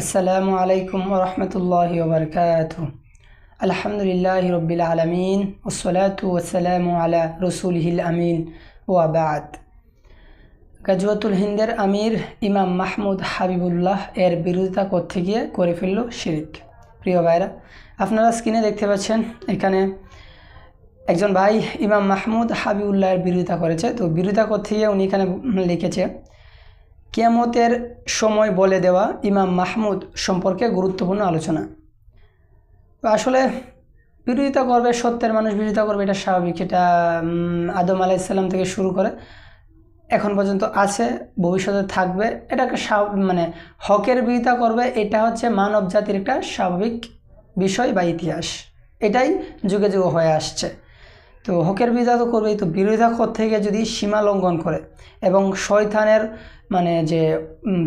আসসালামু আলাইকুম রহমতুল্লাহ ওবরকাত আলহামদুলিল্লাহ রবিল আলমিন ওসলাতু ওসালামু আলা রসুলহিল আমিন ওয়াবাদ গাজওয়াতুল হিন্দের আমির ইমাম মাহমুদ হাবিবুল্লাহ এর বিরোধিতা করতে গিয়ে করে ফেলল শিরিক। প্রিয় ভাইরা, আপনারা স্ক্রিনে দেখতে পাচ্ছেন, এখানে একজন ভাই ইমাম মাহমুদ হাবিবুল্লাহের বিরোধিতা করেছে। তো বিরোধিতা করতে গিয়ে উনি এখানে লিখেছে কিয়ামতের সময় বলে দেওয়া ইমাম মাহমুদ সম্পর্কে গুরুত্বপূর্ণ আলোচনা। আসলে বিরোধিতা করবে, সত্যের মানুষ বিরোধিতা করবে, এটা স্বাভাবিক। এটা আদম আলাইসাল্লাম থেকে শুরু করে এখন পর্যন্ত আছে, ভবিষ্যতে থাকবে। এটা একটা স্বাভ- মানে হকের বিরোধিতা করবে, এটা হচ্ছে মানব জাতির একটা স্বাভাবিক বিষয় বা ইতিহাস। এটাই যুগে যুগে হয়ে আসছে। তো হকের বিরোধিতা তো করবেই। তো বিরোধিতা গিয়ে যদি সীমা লঙ্ঘন করে এবং শয়তানের মানে যে উম,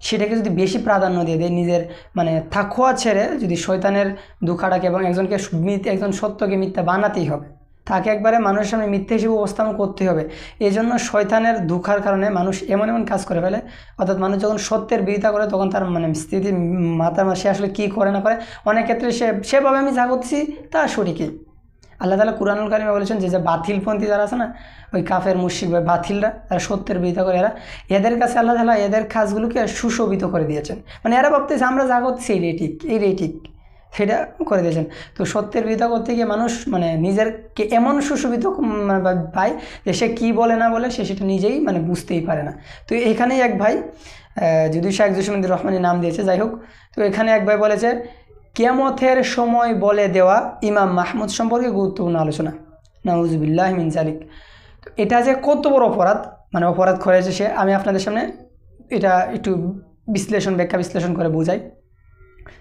সেটাকে যদি বেশি প্রাধান্য দিয়ে দেয় নিজের মানে থাকোয়া ছেড়ে যদি শয়তানের দুঃখাটাকে এবং একজনকে একজন সত্যকে মিথ্যা বানাতেই হবে তাকে একবারে মানুষের সামনে মিথ্যে হিসেবে উপস্থাপন করতে হবে। এই জন্য শয়তানের দুঃখার কারণে মানুষ এমন এমন কাজ করে ফেলে অর্থাৎ মানুষ যখন সত্যের বিরোধিতা করে তখন তার মানে স্থিতি মাথা সে আসলে কী করে না করে অনেক ক্ষেত্রে সে সেভাবে আমি যা করছি তা সঠিকই। আল্লাহ তালা কুরআনুল কারিমে বলেছেন যে যে বাতিলপন্থী যারা আছে না ওই কাফের মুশিক বা বাতিলরা তারা সত্যের বিরোধিতা করে। এরা এদের কাছে আল্লাহ তালা এদের কাজগুলোকে সুশোভিত করে দিয়েছেন। মানে এরা ভাবতেছে আমরা যা করছি এইটাই ঠিক এইটাই ঠিক। সেটা করে দিয়েছেন। তো সত্যের বিরোধিতা করতে গিয়ে মানুষ মানে নিজেরকে এমন সুশোভিত উম, পায় যে সে কী বলে না বলে সে সেটা নিজেই মানে বুঝতেই পারে না। তো এখানেই এক ভাই যদি শাহ জসিমুদ্দিন রহমানের নাম দিয়েছে। যাই হোক তো এখানে এক ভাই বলেছে কেয়ামতের সময় বলে দেওয়া ইমাম মাহমুদ সম্পর্কে গুরুত্বপূর্ণ আলোচনা। নাউজবিল্লাহ মিন জালিক তো এটা যে কত বড় অপরাধ মানে অপরাধ করেছে সে, আমি আপনাদের সামনে এটা একটু বিশ্লেষণ, ব্যাখ্যা বিশ্লেষণ করে বোঝাই।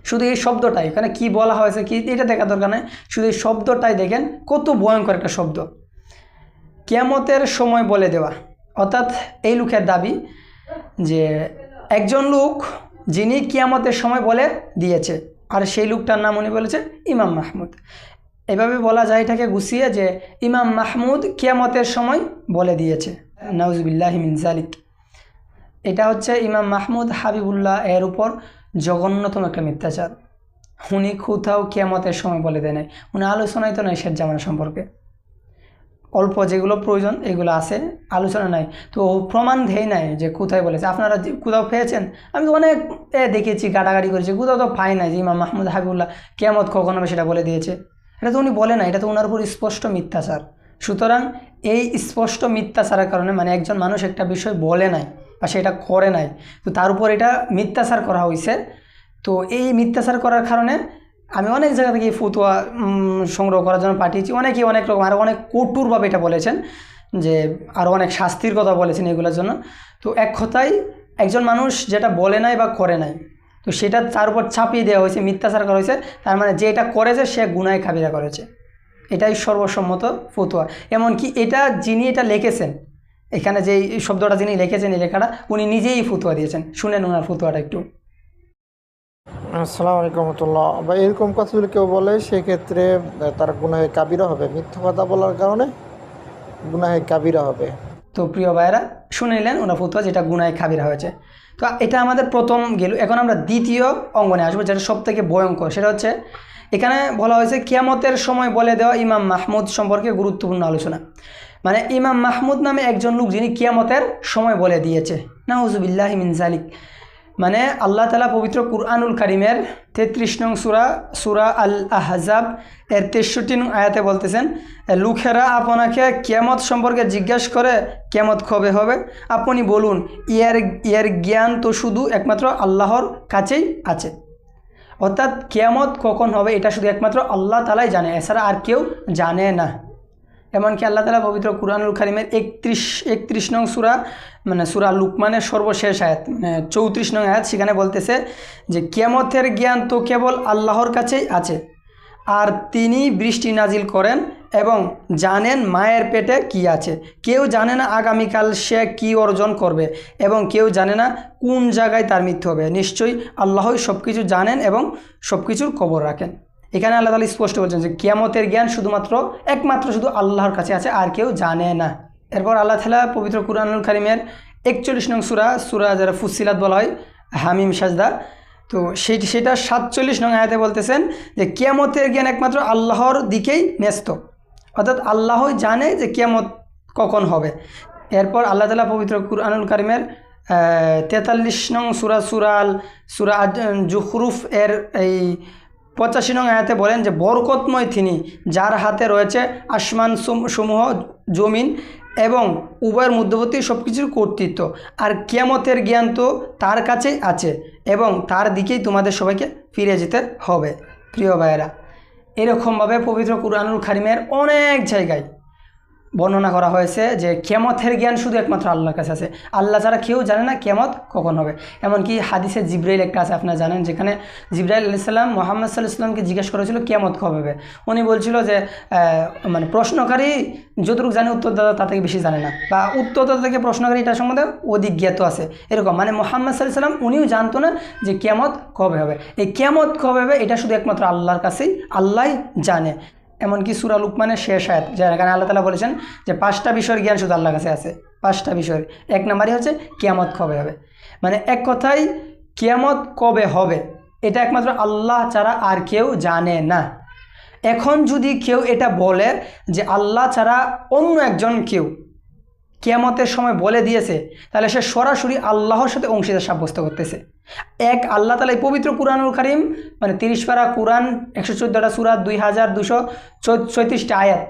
শুধু এই শব্দটাই এখানে কি বলা হয়েছে, কি এটা দেখা দরকার নেই। শুধু এই শব্দটাই দেখেন, কত ভয়ঙ্কর একটা শব্দ। কেয়ামতের সময় বলে দেওয়া, অর্থাৎ এই লোকের দাবি যে একজন লোক, যিনি কিয়ামতের সময় বলে দিয়েছে আর সেই লোকটার নাম উনি বলেছেন ইমাম মাহমুদ। এভাবে বলা যায় এটাকে গুছিয়ে যে ইমাম মাহমুদ কিয়ামতের সময় বলে দিয়েছে। নাউজবিল্লাহ মিনজালিক এটা হচ্ছে ইমাম মাহমুদ হাবিবুল্লাহ এর উপর জঘন্যতম একটা মিথ্যাচার। উনি কোথাও কিয়ামতের সময় বলে দেয় নাই। উনি আলোচনায় তো নাই শেখ জামানা সম্পর্কে। অল্প যেগুলো প্রয়োজন, এগুলো আছে, আলোচনা নাই। তো প্রমাণ ধেয় নাই যে কোথায় বলেছে। আপনারা কোথাও পেয়েছেন, আমি তো অনেক এ দেখেছি গাটাগাড়ি করেছি, কোথাও তো পাই নাই যে ইমাম মাহমুদ হাবিবুল্লাহ কেমত কখন হবে সেটা বলে দিয়েছে। এটা তো উনি বলে না এটা তো ওনার উপর স্পষ্ট মিথ্যাচার। সুতরাং এই স্পষ্ট মিথ্যাচারের কারণে মানে একজন মানুষ একটা বিষয় বলে নাই বা সেটা করে নাই, তো তার উপর এটা মিথ্যাচার করা হয়েছে। তো এই মিথ্যাচার করার কারণে আমি অনেক জায়গা থেকে ফতুয়া সংগ্রহ করার জন্য পাঠিয়েছি। অনেকেই অনেক রকম আরও অনেক কটুরভাবে এটা বলেছেন যে আরও অনেক শাস্তির কথা বলেছেন এগুলোর জন্য। তো এক কথায়, একজন মানুষ যেটা বলে নাই বা করে নাই, তো সেটা তার উপর চাপিয়ে দেওয়া হয়েছে, মিথ্যাচার করা হয়েছে। তার মানে যে এটা করেছে, সে গুনায় খাবিরা করেছে। এটাই সর্বসম্মত ফতুয়া। এমনকি এটা যিনি এটা লিখেছেন, এখানে যে শব্দটা যিনি লিখেছেন এই লেখাটা, উনি নিজেই ফতুয়া দিয়েছেন। শুনেন ওনার ফতুয়াটা একটু। আসসালামু আলাইকুম রহমতুল্লাহ। বা এরকম কথা যদি কেউ বলে, সেক্ষেত্রে তার গুনাহে কাবিরা হবে। মিথ্যা কথা বলার কারণে গুনাহে কাবিরা হবে। তো প্রিয় ভাইয়েরা, শুনে নিলেন ওনার ফতুয়া যেটা গুনায় খাবিরা হয়েছে। তো এটা আমাদের প্রথম গেল। এখন আমরা দ্বিতীয় অঙ্গনে আসব, যেটা সব থেকে ভয়ঙ্কর। সেটা হচ্ছে, এখানে বলা হয়েছে, কিয়ামতের সময় বলে দেওয়া ইমাম মাহমুদ সম্পর্কে গুরুত্বপূর্ণ আলোচনা। মানে ইমাম মাহমুদ নামে একজন লোক, যিনি কিয়ামতের সময় বলে দিয়েছে। না হুজুবিল্লাহ মিন জালিক মানে আল্লাহ তালা পবিত্র কুরআনুল কারিমের তেত্রিশ নং সুরা সুরা আল আহজাব এর তেষট্টি নং আয়াতে বলতেছেন, লোকেরা আপনাকে কেমত সম্পর্কে জিজ্ঞাসা করে কেমত কবে হবে? আপনি বলুন, ইয়ার ইয়ার জ্ঞান তো শুধু একমাত্র আল্লাহর কাছেই আছে। অর্থাৎ কেয়ামত কখন হবে এটা শুধু একমাত্র আল্লাহ তালাই জানে, এছাড়া আর কেউ জানে না। এমনকি আল্লাহ তালা পবিত্র কুরআনুল কারিমের একত্রিশ একত্রিশ নং সুরা মানে সুরা লুকমানের সর্বশেষ আয়াত মানে চৌত্রিশ নং আয়াত, সেখানে বলতেছে যে কেমতের জ্ঞান তো কেবল আল্লাহর কাছেই আছে, আর তিনি বৃষ্টি নাজিল করেন এবং জানেন মায়ের পেটে কি আছে। কেউ জানে না আগামীকাল সে কি অর্জন করবে এবং কেউ জানে না কোন জায়গায় তার মৃত্যু হবে। নিশ্চয়ই আল্লাহই সব কিছু জানেন এবং সব কিছুর খবর রাখেন। এখানে আল্লাহ তালা স্পষ্ট বলছেন যে কিয়ামতের জ্ঞান শুধুমাত্র, একমাত্র শুধু আল্লাহর কাছে আছে, আর কেউ জানে না। এরপর আল্লাহ তালা পবিত্র কুরআনুল কারিমের একচল্লিশ নং সুরা সুরা যারা ফুসিলাত বলা হয়, হামিম সাজদা, তো সেই সেটা সাতচল্লিশ নং আয়াতে বলতেছেন যে কিয়ামতের জ্ঞান একমাত্র আল্লাহর দিকেই ন্যস্ত। অর্থাৎ আল্লাহই জানে যে কিয়ামত কখন হবে। এরপর আল্লাহ তালা পবিত্র কুরআনুল কারিমের তেতাল্লিশ নং সুরা সুরাল সুরা জুখরুফ এর এই পঁচাশি নং আয়াতে বলেন যে, বরকতময় তিনি, যার হাতে রয়েছে আসমান সুম- সমূহ, জমিন এবং উভয়ের মধ্যবর্তী সব কিছুর কর্তৃত্ব। আর কিয়ামতের জ্ঞান তো তার কাছেই আছে এবং তার দিকেই তোমাদের সবাইকে ফিরে যেতে হবে। প্রিয় ভাইয়েরা, এরকমভাবে পবিত্র কুরআনুল খারিমের অনেক জায়গায় বর্ণনা করা হয়েছে যে কেমতের জ্ঞান শুধু একমাত্র আল্লাহর কাছে আছে। আল্লাহ ছাড়া কেউ জানে না কেমত কখন হবে। এমনকি হাদিসে জিব্রাইল একটা আছে, আপনারা জানেন, যেখানে জিব্রাইল আলাইসাল্লাম মোহাম্মদ সাল্লাহ ইসলামকে জিজ্ঞেস করেছিল, কেমত কবে হবে? উনি বলছিল যে মানে প্রশ্নকারী যতটুকু জানে উত্তরদাতা তা থেকে বেশি জানে না। বা উত্তরদাতা থেকে প্রশ্নকারী এটা সম্বন্ধে অধিক জ্ঞাত আছে। এরকম মানে মোহাম্মদ সাল্লাহ সাল্লাম উনিও জানতো না যে কেমত কবে হবে। এই কেমত কবে হবে, এটা শুধু একমাত্র আল্লাহর কাছেই, আল্লাহই জানে। এমনকি সুরা লুকমানের শেষ আয়াত যেখানে আল্লাহ তালা বলেছেন যে পাঁচটা বিষয়ের জ্ঞান শুধু আল্লাহর কাছে আছে, পাঁচটা বিষয়ের। এক নম্বরই হচ্ছে কিয়ামত কবে হবে। মানে এক কথায় কিয়ামত কবে হবে, এটা একমাত্র আল্লাহ ছাড়া আর কেউ জানে না। এখন যদি কেউ এটা বলে যে আল্লাহ ছাড়া অন্য একজন কেউ কেয়ামতের সময় বলে দিয়েছে, তাহলে সে সরাসরি আল্লাহর সাথে অংশীদার সাব্যস্ত করতেছে। এক, আল্লাহ তালা এই পবিত্র কুরআনুল কারিম মানে তিরিশ পারা কোরআন, একশো চোদ্দোটা সুরা, দুই হাজার দুশো ছয়ত্রিশটা আয়াত।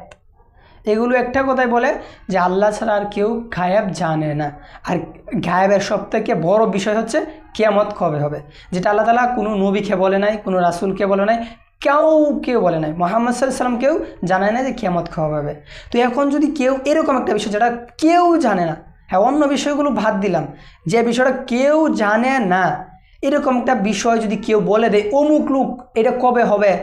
এগুলো একটা কথাই বলে যে আল্লাহ ছাড়া আর কেউ গায়েব জানে না। আর গায়েবের সব থেকে বড় বিষয় হচ্ছে কেয়ামত কবে হবে। যেটা আল্লাহ তালা কোনো নবীকে বলে নাই, কোনো রাসুলকে বলে নাই কেউ কেউ বলে নাই। মোহাম্মদ সাল্লাম কেউ জানায় না যে কেয়ামত কবে হবে। তো এখন যদি কেউ এরকম একটা বিষয়, যেটা কেউ জানে না হ্যাঁ অন্য বিষয়গুলো ভাত দিলাম। যে বিষয়টা কেউ জানে না, এরকম একটা বিষয় যদি কেউ বলে দেয়, অমুক লোক, এটা কবে হবে?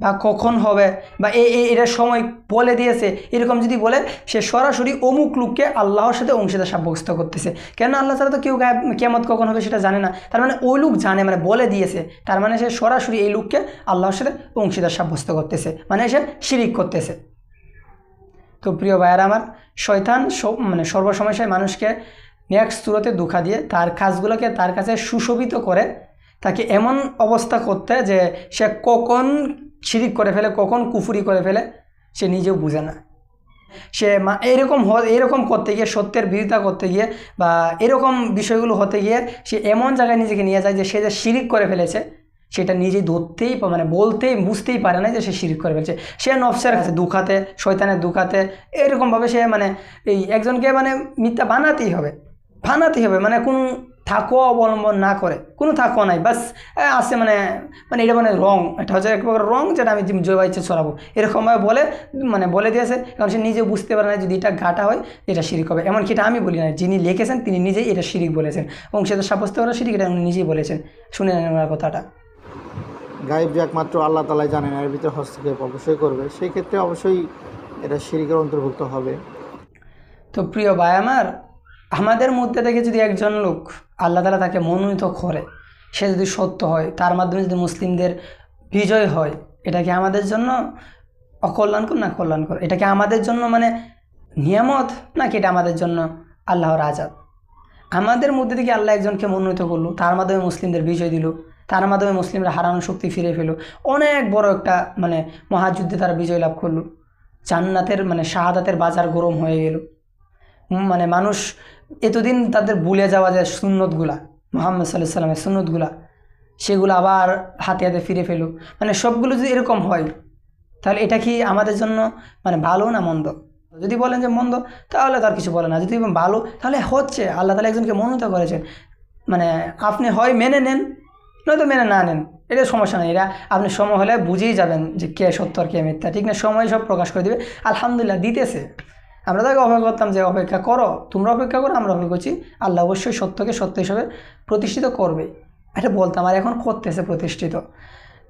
বা কখন হবে? বা এ, এ- এটার সময় বলে দিয়েছে। এরকম যদি বলে, সে সরাসরি অমুক লোককে আল্লাহর সাথে অংশীদার সাব্যস্ত করতেছে। কেন আল্লাহ ছাড়া তো কেউ গায়েব কেমত কখন হবে সেটা জানে না। তার মানে ওই লোক জানে মানে বলে দিয়েছে। তার মানে সে সরাসরি এই লোককে আল্লাহর সাথে অংশীদার সাব্যস্ত করতেছে। মানে সে শিরিক করতেছে। তো প্রিয় ভাইয়ার আমার, শয়তান মানে সর্বসময় মানুষকে নেক্সট সুরতে দুঃখা দিয়ে তার কাজগুলোকে তার কাছে সুশোভিত করে, তাকে এমন অবস্থা করতে যে সে কখন শিরিক করে ফেলে, কখন কুফুরি করে ফেলে, সে নিজেও বুঝে না। সে মা- এরকম এরকম করতে গিয়ে, সত্যের বিরোধিতা করতে গিয়ে বা এরকম বিষয়গুলো হতে গিয়ে সে এমন জায়গায় নিজেকে নিয়ে যায় যে সে যে শিরিক করে ফেলেছে সেটা নিজে ধরতেই মানে বলতেই বুঝতেই পারে না যে সে শিরিক করে ফেলছে। সে নফসের কাছে দুখাতে, শয়তানের দুখাতে, এরকমভাবে সে মানে এই একজনকে মানে মিথ্যা বানাতেই হবে। বানাতেই হবে মানে কোনো থাকোয়া অবলম্বন না করে। কোনো থাকোয়া নাই, বাস আছে মানে মানে এটা মানে রং। এটা হচ্ছে এক প্রকার রং যেটা আমি জয় ইচ্ছে ছড়াবো। এরকমভাবে বলে মানে বলে দিয়েছে, কারণ সে নিজে বুঝতে পারে না যদি এটা ঘাটা হয়, এটা শিরিক হবে। এমনকি এটা আমি বলি না, যিনি লিখেছেন তিনি নিজেই এটা শিরিক বলেছেন। এবং সে তো সাব্যস্ত করা শিরিক, এটা উনি নিজেই বলেছেন। শুনে নেন ওনার কথাটা। গায়েব যে একমাত্র আল্লাহ তালাই জানেন, এর ভিতরে হস্তক্ষেপ অবশ্যই করবে। সেই ক্ষেত্রে অবশ্যই এটা শিরিকের অন্তর্ভুক্ত হবে। তো প্রিয় ভাই আমার, আমাদের মধ্যে থেকে যদি একজন লোক আল্লাহ তালা তাকে মনোনীত করে, সে যদি সত্য হয়, তার মাধ্যমে যদি মুসলিমদের বিজয় হয়, এটা কি আমাদের জন্য অকল্যাণকর না কল্যাণকর? এটা কি আমাদের জন্য মানে নিয়ামত, নাকি এটা আমাদের জন্য আল্লাহর আজাদ? আমাদের মধ্যে থেকে আল্লাহ একজনকে মনোনীত করল, তার মাধ্যমে মুসলিমদের বিজয় দিল তার মাধ্যমে মুসলিমরা হারানো শক্তি ফিরে পেল। অনেক বড় একটা মানে মহাযুদ্ধে তারা বিজয় লাভ করল। জান্নাতের মানে শাহাদাতের বাজার গরম হয়ে গেল। মানে মানুষ এতদিন তাদের ভুলে যাওয়া যায় সুন্নতগুলা, মোহাম্মদ সাল্লাহ সাল্লামের সুন্নতগুলা, সেগুলো আবার হাতে হাতে ফিরে ফেলো মানে সবগুলো যদি এরকম হয়, তাহলে এটা কি আমাদের জন্য মানে ভালো না মন্দ? যদি বলেন যে মন্দ, তাহলে তার কিছু বলে না। যদি ভালো, তাহলে হচ্ছে, আল্লাহ তালা একজনকে মনোনীত করেছেন। মানে আপনি হয় মেনে নেন নয়তো মেনে না নেন। এটা সমস্যা নেই এটা আপনি সময় হলে বুঝেই যাবেন যে কে সত্য আর কে মিথ্যা। ঠিক না? সময় সব প্রকাশ করে দিবে। আলহামদুলিল্লাহ, দিতেছে। আমরা তাকে অপেক্ষা করতাম যে, অপেক্ষা করো, তোমরা অপেক্ষা করো, আমরা অপেক্ষা করছি। আল্লাহ অবশ্যই সত্যকে সত্য হিসাবে প্রতিষ্ঠিত করবে। এটা বলতাম, আর এখন করতেছে প্রতিষ্ঠিত।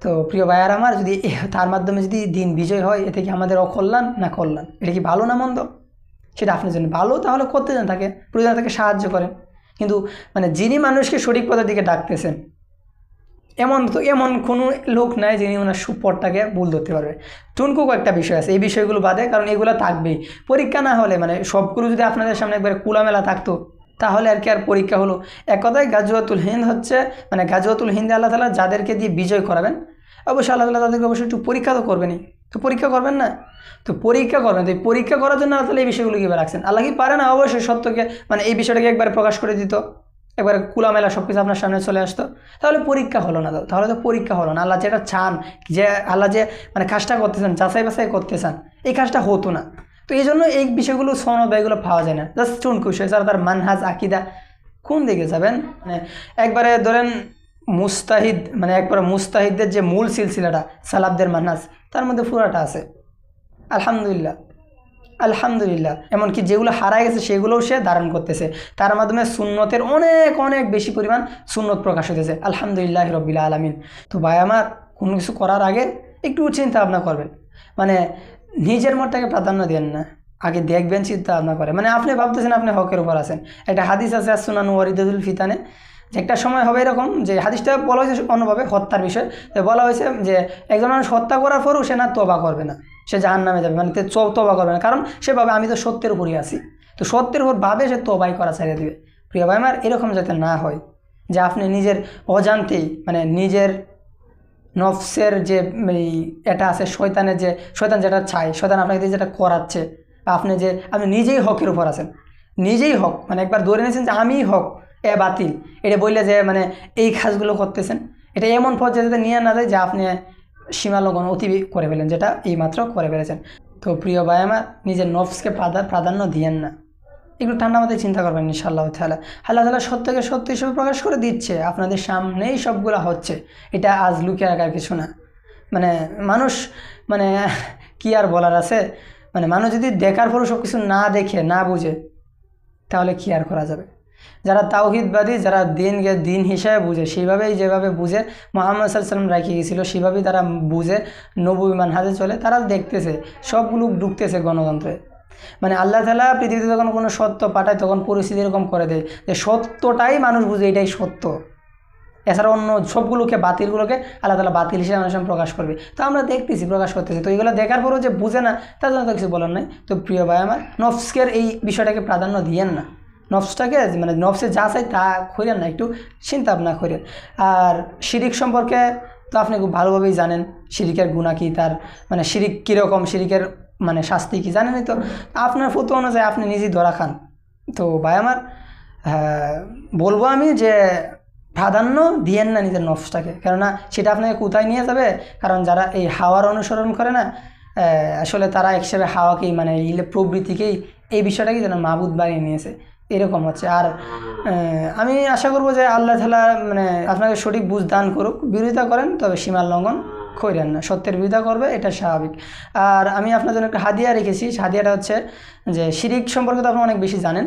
তো প্রিয় ভাইয়ার আমার, যদি তার মাধ্যমে যদি দিন বিজয় হয়, এতে কি আমাদের অকল্যাণ না কল্যাণ? এটা কি ভালো না মন্দ? সেটা আপনার জন্য ভালো তাহলে করতে যান তাকে। প্রয়োজন তাকে সাহায্য করেন। কিন্তু মানে যিনি মানুষকে সঠিক পথের দিকে ডাকতেছেন এমন তো এমন কোনো লোক নাই যিনি ওনার সুপরটাকে ভুল ধরতে পারবে। টুনকু কয়েকটা বিষয় আছে, এই বিষয়গুলো বাদে, কারণ এগুলো থাকবেই। পরীক্ষা না হলে মানে সবগুলো যদি আপনাদের সামনে একবারে কুলামেলা থাকতো, তাহলে আর কি আর পরীক্ষা হলো? এক কথায় গাজুয়াতুল হিন্দ হচ্ছে মানে গাজুয়াতুল হিন্দে আল্লাহ তালা যাদেরকে দিয়ে বিজয় করাবেন অবশ্যই আল্লাহ তালা তাদেরকে অবশ্যই একটু পরীক্ষা তো করবেনই। তো পরীক্ষা করবেন না? তো পরীক্ষা করবেন, তো এই পরীক্ষা করার জন্য আল্লাহ তালা এই বিষয়গুলো কীভাবে রাখছেন? আল্লাহ কি পারে না অবশ্যই সত্যকে মানে এই বিষয়টাকে একবার প্রকাশ করে দিত? একবার কুলামেলা সব কিছু আপনার সামনে চলে আসতো। তাহলে পরীক্ষা হলো না তাহলে তো পরীক্ষা হলো না। আল্লাহ যেটা চান, যে আল্লাহ যে মানে কাজটা করতেছেন, যাচাই বাছাই করতে চান এই কাজটা হতো না। তো এই জন্য এই বিষয়গুলো সনদ এগুলো পাওয়া যায় না। জাস্ট চুন চুনকুশ এছাড়া তার মানহাজ আকিদা, কোন দিকে যাবেন? মানে একবারে ধরেন মুস্তাহিদ মানে একবারে মুস্তাহিদদের যে মূল সিলসিলাটা সালাবদের মানহাজ, তার মধ্যে পুরাটা আছে। আলহামদুলিল্লাহ। আলহামদুলিল্লাহ। এমনকি যেগুলো হারায় গেছে, সেগুলোও সে ধারণ করতেছে। তার মাধ্যমে সুন্নতের অনেক অনেক বেশি পরিমাণ সুন্নত প্রকাশ হতেছে আলহামদুলিল্লাহ রবিল্লা আলমিন। তো ভাই, আমার কোনো কিছু করার আগে একটু চিন্তা ভাবনা করবেন। মানে নিজের মতটাকে প্রাধান্য দেন না। আগে দেখবেন চিন্তা ভাবনা করে। মানে আপনি ভাবতেছেন আপনি হকের উপর আছেন। একটা হাদিস আছে, সুনান ওয়ারিদুল ফিতানে। যে একটা সময় হবে এরকম যে হাদিসটা বলা হয়েছে অন্যভাবে, হত্যার বিষয়। বলা হয়েছে যে একজন মানুষ হত্যা করার পরও সে না তবা করবে না। সে জাহান নামে যাবে মানে তবা করবে না। কারণ সে ভাবে, আমি তো সত্যের উপরই আছি। তো সত্যের উপর ভাবে সে তবাই করা ছেড়ে দেবে। প্রিয় ভাই আমার, এরকম যাতে না হয়, যে আপনি নিজের অজান্তেই মানে নিজের নফসের যে এই এটা আছে, শয়তানের যে, শয়তান যেটা চায়, শয়তান আপনাকে যেটা করাচ্ছে, আপনি যে, আপনি নিজেই হকের উপর আছেন। নিজেই হক মানে একবার ধরে নিয়েছেন যে আমিই হক, এ বাতিল। এটা বললে যে মানে এই কাজগুলো করতেছেন। এটা এমন পর্যায়ে যাতে নিয়ে না যায় যে আপনি সীমালঙ্ঘন অতি করে ফেলেন, যেটা এইমাত্র করে ফেলেছেন। তো প্রিয় ভাই আমার, নিজের নফসকে প্রাধা- প্রাধান্য দিয়েন না। একটু ঠান্ডা মাথায় চিন্তা করবেন ইনশাআল্লাহ তাহলে আল্লাহ তালা সত্যকে সত্য হিসেবে প্রকাশ করে দিচ্ছে। আপনাদের সামনেই সবগুলো হচ্ছে। এটা আজ লুকিয়ে রাখার কিছু না। মানে মানুষ মানে কি আর বলার আছে? মানে মানুষ যদি দেখার পরও সব কিছু না দেখে, না বুঝে, তাহলে কি আর করা যাবে? যারা তাওহিদবাদী, যারা দিনকে দিন হিসাবে বুঝে, সেইভাবেই যেভাবে বুঝে মোহাম্মদ সাল্লাম রাখিয়ে গেছিল সেভাবেই তারা বুঝে নবী মানহাজে চলে, তারা দেখতেছে, সবগুলো ঢুকতেছে গণতন্ত্রে। মানে আল্লাহ তালা পৃথিবীতে যখন কোনো সত্য পাঠায়, তখন পরিস্থিতি এরকম করে দেয় যে সত্যটাই মানুষ বুঝে এটাই সত্য। এছাড়া অন্য সবগুলোকে, বাতিলগুলোকে আল্লাহ তালা বাতিল হিসেবে মানুষ প্রকাশ করবে। তো আমরা দেখতেছি, প্রকাশ করতেছি। তো এগুলো দেখার পরেও যে বুঝে না, তার জন্য তো কিছু বলার নাই। তো প্রিয় ভাই আমার, নফসকের এই বিষয়টাকে প্রাধান্য দিয়েন না। নফসটাকে মানে নফসে যা চাই তা করেন না একটু চিন্তা ভাবনা করেন আর শিরিক সম্পর্কে তো আপনি খুব ভালোভাবেই জানেন শিরিকের গুণা কী তার মানে শিরিক কীরকম শিরিকের মানে শাস্তি কী জানেনই তো? আপনার ফটো অনুযায়ী আপনি নিজেই ধরা খান। তো ভাই আমার হ্যাঁ, বলব আমি যে প্রাধান্য দিয়েন না নিজের নফসটাকে কেননা সেটা আপনাকে কোথায় নিয়ে যাবে? কারণ যারা এই হাওয়ার অনুসরণ করে না আসলে তারা একসাথে হাওয়াকেই মানে ইলে প্রবৃত্তিকেই এই বিষয়টাকেই যেন মাবুদ বানিয়ে নিয়েছে। এরকম হচ্ছে। আর আমি আশা করব যে আল্লাহ তালা মানে আপনাকে সঠিক বুঝ দান করুক। বিরোধিতা করেন, তবে সীমার লঙ্ঘন করেন না। সত্যের বিরোধিতা করবে, এটা স্বাভাবিক। আর আমি আপনার জন্য একটা হাদিয়া রেখেছি। হাদিয়াটা হচ্ছে যে, শিরিক সম্পর্কে তো আপনি অনেক বেশি জানেন।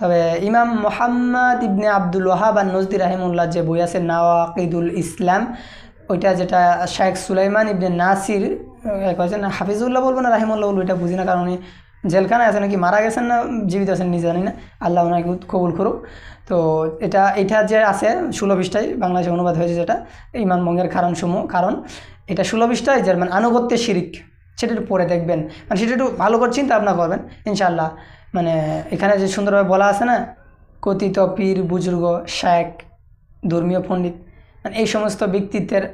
তবে ইমাম মোহাম্মদ ইবনে আব্দুল ওয়াহাব আর নজদি রাহিমুল্লাহ যে বই আছে নাওয়াকিদুল ইসলাম, ওইটা যেটা শেখ সুলাইমান ইবনে নাসির কয়েছেন হাফিজুল্লাহ বলব না রাহিমুল্লাহ বলব, এটা বুঝি না, কারণ জেলখানায় আছেন নাকি মারা গেছেন না, জীবিত আছেন নিজে জানি না। আল্লাহ ওনাকে কবুল করুক। তো এটা এটা যে আছে ষোলো পৃষ্ঠায়, বাংলাদেশে অনুবাদ হয়েছে যেটা ইমান মঙ্গের কারণসমূহ, কারণ এটা ষোলো পৃষ্ঠায় যে মানে আনুগত্যের শিরিক, সেটা একটু পরে দেখবেন। মানে সেটা একটু ভালো করে চিন্তা ভাবনা করবেন, ইনশাআল্লাহ। মানে এখানে যে সুন্দরভাবে বলা আছে না, কথিত পীর, বুজুর্গ শেখ ধর্মীয় পণ্ডিত মানে এই সমস্ত ব্যক্তিত্বের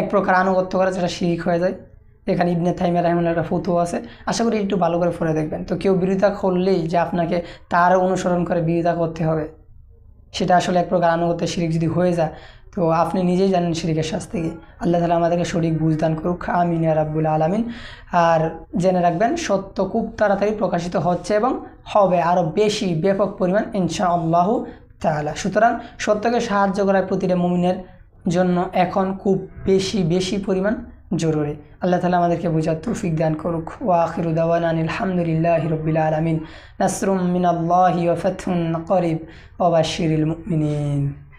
এক প্রকার আনুগত্য করা যেটা শিরিক হয়ে যায়। এখানে ইবনে থাইমের রাহিমুল্লাহ একটা ফটো আছে। আশা করি একটু ভালো করে পড়ে দেখবেন। তো কেউ বিরোধিতা করলেই যে আপনাকে তার অনুসরণ করে বিরোধিতা করতে হবে, সেটা আসলে এক প্রকার আনুগত্যের শিরিক যদি হয়ে যায়, তো আপনি নিজেই জানেন শিরিকের শাস্তি কি। আল্লাহ তালা আমাদেরকে সঠিক বুঝদান করুক। আমিন রাব্বুল আলামিন। আর জেনে রাখবেন, সত্য খুব তাড়াতাড়ি প্রকাশিত হচ্ছে এবং হবে আরও বেশি ব্যাপক পরিমাণ ইনশা আল্লাহ তালা সুতরাং সত্যকে সাহায্য করার প্রতিটা মুমিনের জন্য এখন খুব বেশি বেশি পরিমাণ জরুরি। আল্লাহ তালা আমাদেরকে বোঝার তৌফিক দান করুক। ওয়া আলহামদুলিল্লাহ রবিল আলমিন। নাসরুম মিনাল্লাহি ওয়া করিব। ওয়া বাশশিরিল মুমিনিন।